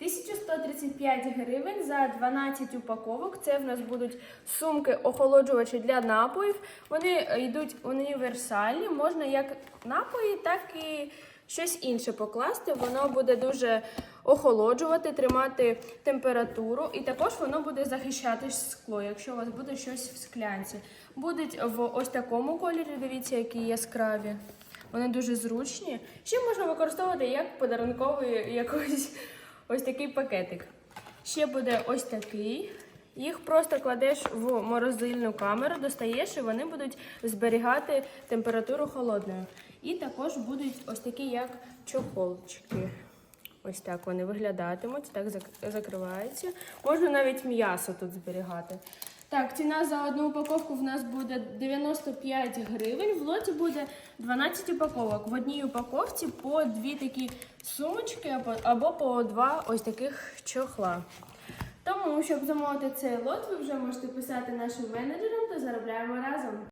1135 гривень за 12 упаковок. Це в нас будуть сумки охолоджувачі для напоїв. Вони е, йдуть універсальні, можна як напої, так і щось інше покласти. Воно буде дуже охолоджувати, тримати температуру, і також воно буде захищати скло, якщо у вас буде щось в склянці. Будуть в ось такому кольорі, дивіться, які яскраві. Вони дуже зручні. Ще можна використовувати як подарунковий якийсь ось такий пакетик. Ще буде ось такий. Їх просто кладеш в морозильну камеру, достаєш, і вони будуть зберігати температуру холодною. І також будуть ось такі, як чохолчики. Ось так вони виглядатимуть, так зак- закриваються. Можна навіть м'ясо тут зберігати. Так, ціна за одну упаковку в нас буде 95 гривень. В лоті буде 12 упаковок. В одній упаковці по дві такі сумочки або, по два ось таких чохла. Тому, щоб замовити цей лот, ви вже можете писати нашим менеджерам та заробляємо разом.